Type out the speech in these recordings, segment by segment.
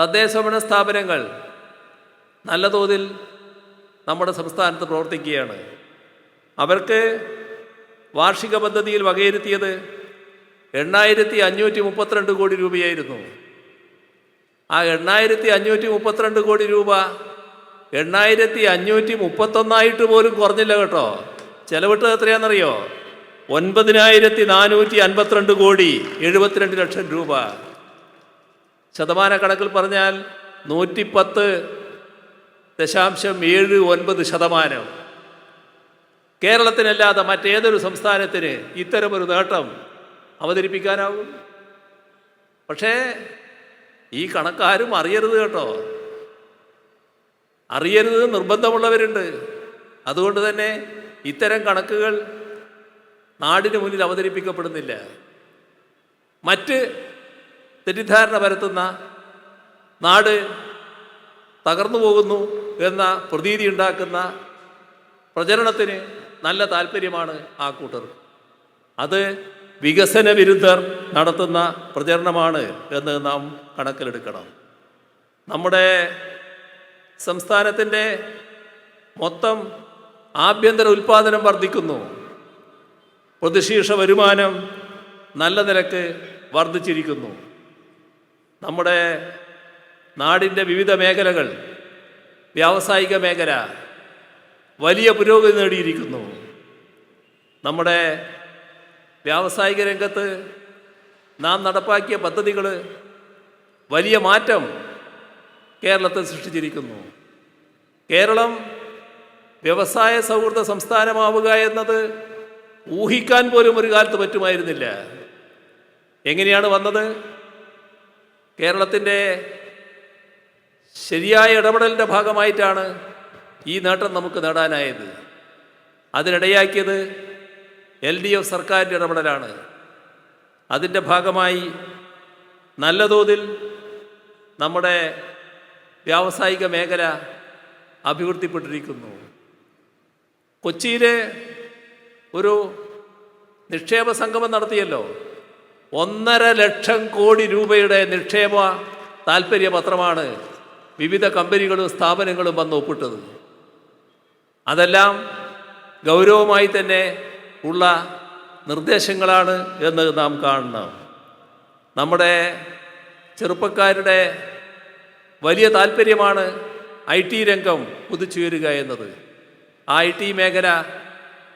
തദ്ദേശഭരണ സ്ഥാപനങ്ങൾ നല്ല തോതിൽ നമ്മുടെ സംസ്ഥാനത്ത് പ്രവർത്തിക്കുകയാണ്. അവർക്ക് വാർഷിക പദ്ധതിയിൽ വകയിരുത്തിയത് എണ്ണായിരത്തി അഞ്ഞൂറ്റി മുപ്പത്തിരണ്ട് കോടി രൂപയായിരുന്നു. ആ എണ്ണായിരത്തി അഞ്ഞൂറ്റി മുപ്പത്തിരണ്ട് കോടി രൂപ എണ്ണായിരത്തി അഞ്ഞൂറ്റി മുപ്പത്തൊന്നായിട്ട് പോലും കുറഞ്ഞില്ല കേട്ടോ. ചെലവിട്ടത് എത്രയാണെന്നറിയോ? ഒൻപതിനായിരത്തി നാനൂറ്റി അൻപത്തിരണ്ട് കോടി എഴുപത്തിരണ്ട് ലക്ഷം രൂപ. ശതമാന കണക്കിൽ പറഞ്ഞാൽ നൂറ്റിപ്പത്ത് ദശാംശം ഏഴ് ഒൻപത് ശതമാനം. കേരളത്തിനല്ലാതെ മറ്റേതൊരു സംസ്ഥാനത്തിന് ഇത്തരമൊരു നേട്ടം അവതരിപ്പിക്കാനാവും. പക്ഷേ ഈ കണക്കാരും അറിയരുത് കേട്ടോ. അറിയരുത് നിർബന്ധമുള്ളവരുണ്ട്. അതുകൊണ്ട് തന്നെ ഇത്തരം കണക്കുകൾ നാടിന് മുന്നിൽ അവതരിപ്പിക്കപ്പെടുന്നില്ല. മറ്റ് തെറ്റിദ്ധാരണ പരത്തുന്ന നാട് തകർന്നു പോകുന്നു എന്ന പ്രതീതി ഉണ്ടാക്കുന്ന പ്രചരണത്തിന് നല്ല താല്പര്യമാണ് ആ കൂട്ടർ. അത് വികസന വിരുദ്ധർ നടത്തുന്ന പ്രചരണമാണ് എന്ന് നാം കണക്കിലെടുക്കണം. നമ്മുടെ സംസ്ഥാനത്തിന്റെ മൊത്തം ആഭ്യന്തര ഉൽപാദനം വർദ്ധിക്കുന്നു. പ്രതിശീർഷ വരുമാനം നല്ല നിരക്ക് വർദ്ധിച്ചിരിക്കുന്നു. നമ്മുടെ നാടിന്റെ വിവിധ മേഖലകൾ വ്യാവസായിക മേഖല വലിയ പുരോഗതി നേടിയിരിക്കുന്നു. നമ്മുടെ വ്യാവസായിക രംഗത്ത് നാം നടപ്പാക്കിയ പദ്ധതികൾ വലിയ മാറ്റം കേരളത്തിൽ സൃഷ്ടിച്ചിരിക്കുന്നു. കേരളം വ്യവസായ സൗഹൃദ സംസ്ഥാനമാവുക എന്നത് ഊഹിക്കാൻ പോലും ഒരു കാലത്ത് പറ്റുമായിരുന്നില്ല. എങ്ങനെയാണ് വന്നത്? കേരളത്തിന്റെ ശരിയായ ഇടപെടലിന്റെ ഭാഗമായിട്ടാണ് ഈ നേട്ടം നമുക്ക് നേടാനായത്. അതിനിടയാക്കിയത് എൽ ഡി എഫ് സർക്കാരിന്റെ ഇടപെടലാണ്. അതിന്റെ ഭാഗമായി നല്ല തോതിൽ നമ്മുടെ വ്യാവസായിക മേഖല അഭിവൃദ്ധിപ്പെട്ടിരിക്കുന്നു. കൊച്ചിയിലെ ഒരു നിക്ഷേപ സംഗമം നടത്തിയല്ലോ. ഒന്നര ലക്ഷം കോടി രൂപയുടെ നിക്ഷേപ താല്പര്യപത്രമാണ് വിവിധ കമ്പനികളും സ്ഥാപനങ്ങളും വന്ന് ഒപ്പിട്ടത്. അതെല്ലാം ഗൗരവമായി തന്നെ ഉള്ള നിർദ്ദേശങ്ങളാണ് എന്ന് നാം കാണണം. നമ്മുടെ ചെറുപ്പക്കാരുടെ വലിയ താല്പര്യമാണ് ഐ ടി രംഗം കുതിച്ചുയരുക എന്നത്. ആ ഐ ടി മേഖല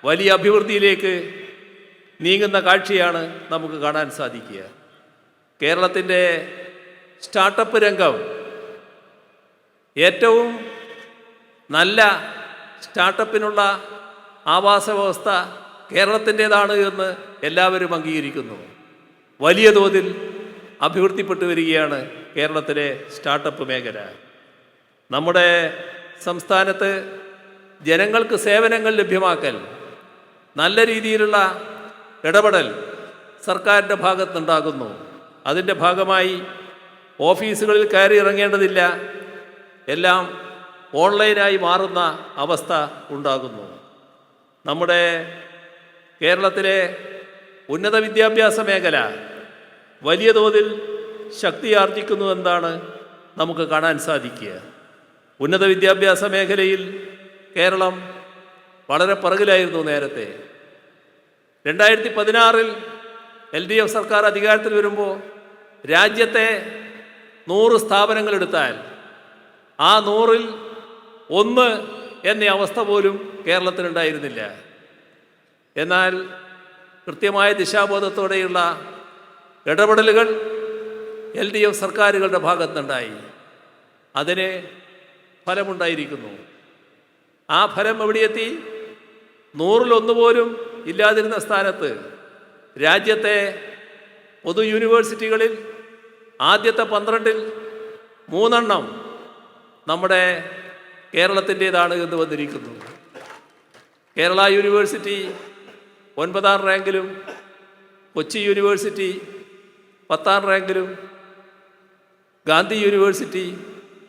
വലിയ അഭിവൃദ്ധിയിലേക്ക് നീങ്ങുന്ന കാഴ്ചയാണ് നമുക്ക് കാണാൻ സാധിക്കുക. കേരളത്തിന്റെ സ്റ്റാർട്ടപ്പ് രംഗം ഏറ്റവും നല്ല സ്റ്റാർട്ടപ്പിനുള്ള ആവാസ വ്യവസ്ഥ കേരളത്തിന്റേതാണ് എന്ന് എല്ലാവരും അംഗീകരിക്കുന്നു. വലിയ തോതിൽ അഭിവൃദ്ധിപ്പെട്ടു വരികയാണ് കേരളത്തിലെ സ്റ്റാർട്ടപ്പ് മേഖല. നമ്മുടെ സംസ്ഥാനത്ത് ജനങ്ങൾക്ക് സേവനങ്ങൾ ലഭ്യമാക്കൽ നല്ല രീതിയിലുള്ള ഇടപെടൽ സർക്കാരിന്റെ ഭാഗത്തുണ്ടാകുന്നു അതിന്റെ ഭാഗമായി ഓഫീസുകളിൽ കയറി ഇറങ്ങേണ്ടതില്ല. എല്ലാം ഓൺലൈനായി മാറുന്ന അവസ്ഥ ഉണ്ടാകുന്നു. നമ്മുടെ കേരളത്തിലെ ഉന്നത വിദ്യാഭ്യാസ മേഖല വലിയ തോതിൽ ശക്തി ആർജിക്കുന്നു എന്നാണ് നമുക്ക് കാണാൻ സാധിക്കുക. ഉന്നത വിദ്യാഭ്യാസ മേഖലയിൽ കേരളം വളരെ പിറകിലായിരുന്നു നേരത്തെ. രണ്ടായിരത്തി പതിനാറിൽ എൽ ഡി എഫ് സർക്കാർ അധികാരത്തിൽ വരുമ്പോൾ രാജ്യത്തെ നൂറ് സ്ഥാപനങ്ങൾ എടുത്താൽ ആ നൂറിൽ ഒന്ന് എന്ന അവസ്ഥ പോലും കേരളത്തിനുണ്ടായിരുന്നില്ല എന്നാൽ കൃത്യമായ ദിശാബോധത്തോടെയുള്ള ഇടപെടലുകൾ എൽ ഡി എഫ് സർക്കാരുകളുടെ ഭാഗത്തുനിന്നുണ്ടായി. അതിന് ഫലമുണ്ടായിരിക്കുന്നു. ആ ഫലം എവിടെയെത്തി? നൂറിലൊന്ന് പോലും ഇല്ലാതിരുന്ന സ്ഥാനത്ത് രാജ്യത്തെ പൊതു യൂണിവേഴ്സിറ്റികളിൽ ആദ്യത്തെ പന്ത്രണ്ടിൽ മൂന്നെണ്ണം നമ്മുടെ കേരളത്തിന്റേതാണ് എന്ന് വന്നിരിക്കുന്നു. കേരള യൂണിവേഴ്സിറ്റി ഒൻപതാം റാങ്കിലും കൊച്ചി യൂണിവേഴ്സിറ്റി പത്താം റാങ്കിലും ഗാന്ധി യൂണിവേഴ്സിറ്റി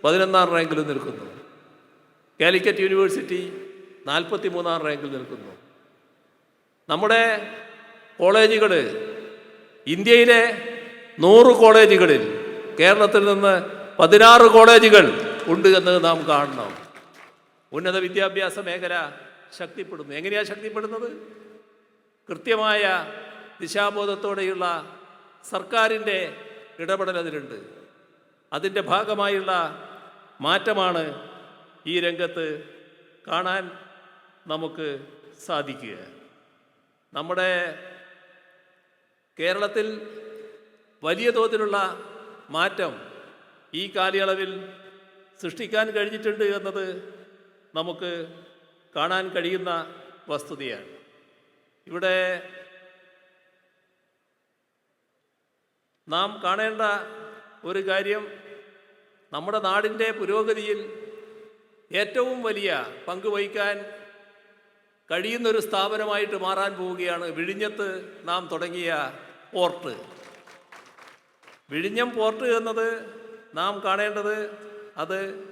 പതിനൊന്നാം റാങ്കിലും നിൽക്കുന്നു. കാലിക്കറ്റ് യൂണിവേഴ്സിറ്റി നാൽപ്പത്തി മൂന്നാം റാങ്കിൽ നിൽക്കുന്നു. നമ്മുടെ കോളേജുകൾ ഇന്ത്യയിലെ നൂറ് കോളേജുകളിൽ കേരളത്തിൽ നിന്ന് പതിനാറ് കോളേജുകൾ ഉണ്ട് എന്ന് നാം കാണണം. ഉന്നത വിദ്യാഭ്യാസ മേഖല ശക്തിപ്പെടുന്നു. എങ്ങനെയാണ് ശക്തിപ്പെടുന്നത്? കൃത്യമായ ദിശാബോധത്തോടെയുള്ള സർക്കാരിന്റെ ഇടപെടൽ അതിലുണ്ട്. അതിന്റെ ഭാഗമായുള്ള മാറ്റമാണ് ഈ രംഗത്ത് കാണാൻ നമുക്ക് സാധിക്കുക. നമ്മുടെ കേരളത്തിൽ വലിയ തോതിലുള്ള മാറ്റം ഈ കാലയളവിൽ സൃഷ്ടിക്കാൻ കഴിഞ്ഞിട്ടുണ്ട് എന്നത് നമുക്ക് കാണാൻ കഴിയുന്ന വസ്തുതയാണ്. ഇവിടെ നാം കാണേണ്ട ഒരു കാര്യം നമ്മുടെ നാടിന്റെ പുരോഗതിയിൽ ഏറ്റവും വലിയ പങ്ക് വഹിക്കാൻ കഴിയുന്നൊരു സ്ഥാപനമായിട്ട് മാറാൻ പോവുകയാണ് വിഴിഞ്ഞത്ത് നാം തുടങ്ങിയ പോർട്ട്. വിഴിഞ്ഞം പോർട്ട് എന്നത് നാം കാണേണ്ടത് അത്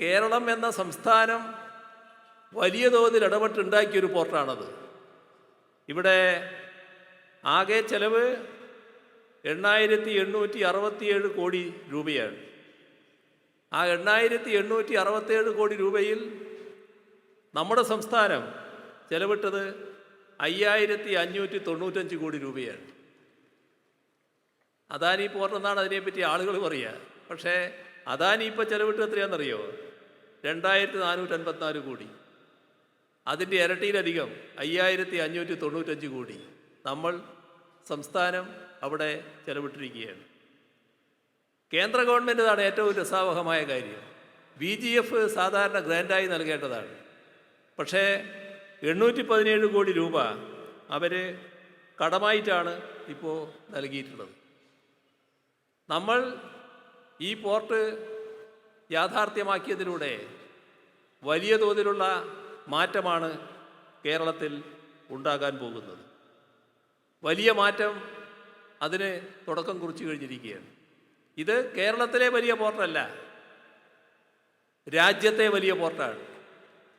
കേരളം എന്ന സംസ്ഥാനം വലിയ തോതിൽ ഇടപെട്ടുണ്ടാക്കിയൊരു പോർട്ടാണത്. ഇവിടെ ആകെ ചെലവ് എണ്ണായിരത്തി എണ്ണൂറ്റി അറുപത്തിയേഴ് കോടി രൂപയാണ്. ആ എണ്ണായിരത്തി എണ്ണൂറ്റി അറുപത്തേഴ് കോടി രൂപയിൽ നമ്മുടെ സംസ്ഥാനം ചെലവിട്ടത് അയ്യായിരത്തി അഞ്ഞൂറ്റി തൊണ്ണൂറ്റഞ്ച് കോടി രൂപയാണ്. അദാനി പോർട്ടെന്നാണ് അതിനെപ്പറ്റി ആളുകൾ പറയുക പക്ഷേ അദാനി ഇപ്പോൾ ചെലവിട്ട് എത്രയാണെന്നറിയോ? രണ്ടായിരത്തി നാനൂറ്റി അൻപത്തിനാല് കോടി. അതിന്റെ ഇരട്ടിയിലധികം അയ്യായിരത്തി അഞ്ഞൂറ്റി തൊണ്ണൂറ്റഞ്ച് കോടി നമ്മൾ സംസ്ഥാനം അവിടെ ചെലവിട്ടിരിക്കുകയാണ്. കേന്ദ്ര ഗവൺമെന്റിതാണ് ഏറ്റവും രസാവഹമായ കാര്യം. ബി ജി എഫ് സാധാരണ ഗ്രാൻഡായി നൽകേണ്ടതാണ്. പക്ഷേ എണ്ണൂറ്റി പതിനേഴ് കോടി രൂപ അവർ കടമായിട്ടാണ് ഇപ്പോൾ നൽകിയിട്ടുള്ളത്. നമ്മൾ ഈ പോർട്ട് യാഥാർത്ഥ്യമാക്കിയതിലൂടെ വലിയ തോതിലുള്ള മാറ്റമാണ് കേരളത്തിൽ ഉണ്ടാകാൻ പോകുന്നത്. വലിയ മാറ്റം അതിന് തുടക്കം കുറിച്ചു കഴിഞ്ഞിരിക്കുകയാണ്. ഇത് കേരളത്തിലെ വലിയ പോർട്ടല്ല രാജ്യത്തെ വലിയ പോർട്ടാണ്.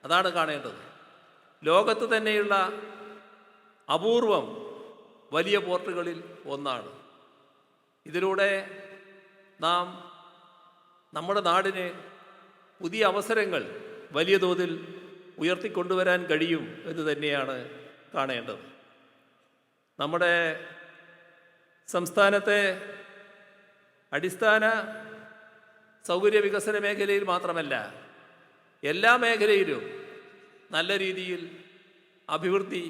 അതാണ് കാണേണ്ടത്. ലോകത്ത് തന്നെയുള്ള അപൂർവം വലിയ പോർട്ടുകളിൽ ഒന്നാണ്. ഇതിലൂടെ നാം നമ്മുടെ നാടിന് പുതിയ അവസരങ്ങൾ വലിയ തോതിൽ ഉയർത്തിക്കൊണ്ടുവരാൻ കഴിയും എന്ന് തന്നെയാണ് കാണേണ്ടത്. നമ്മുടെ സംസ്ഥാനത്തെ അടിസ്ഥാന സൗകര്യ വികസന മേഖലയിൽ മാത്രമല്ല എല്ലാ മേഖലയിലും നല്ല രീതിയിൽ അഭിവൃദ്ധി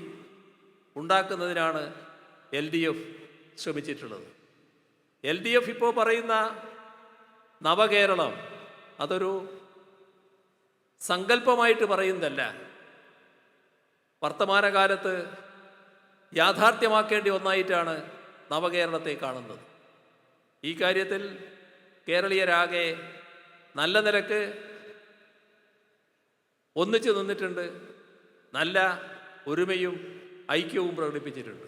ഉണ്ടാക്കുന്നതിനാണ് എൽ ഡി എഫ് ശ്രമിച്ചിട്ടുള്ളത്. എൽ ഡി എഫ് ഇപ്പോൾ പറയുന്ന നവകേരളം അതൊരു സങ്കല്പമായിട്ട് പറയുന്നതല്ല. വർത്തമാനകാലത്ത് യാഥാർത്ഥ്യമാക്കേണ്ടി ഒന്നായിട്ടാണ് നവകേരളത്തെ കാണുന്നത്. ഈ കാര്യത്തിൽ കേരളീയരാകെ നല്ല നിലയ്ക്ക് ഒന്നിച്ചു നിന്നിട്ടുണ്ട്. നല്ല ഒരുമയും ഐക്യവും പ്രകടിപ്പിച്ചിട്ടുണ്ട്.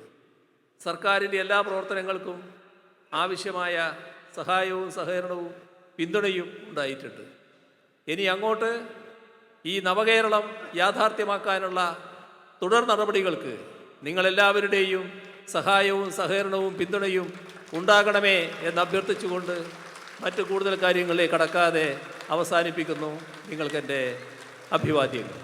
സർക്കാരിന്റെ എല്ലാ പ്രവർത്തനങ്ങൾക്കും ആവശ്യമായ സഹായവും സഹകരണവും പിന്തുണയും ഉണ്ടായിട്ടുണ്ട്. ഇനി അങ്ങോട്ട് ഈ നവകേരളം യാഥാർത്ഥ്യമാക്കാനുള്ള തുടർ നടപടികൾക്ക് നിങ്ങളെല്ലാവരുടെയും സഹായവും സഹകരണവും പിന്തുണയും ഉണ്ടാകണമേ എന്ന് അഭ്യർത്ഥിച്ചുകൊണ്ട് മറ്റു കൂടുതൽ കാര്യങ്ങളിലേക്ക് കടക്കാതെ അവസാനിപ്പിക്കുന്നു. നിങ്ങൾക്കെന്റെ അഭിവാദ്യങ്ങൾ.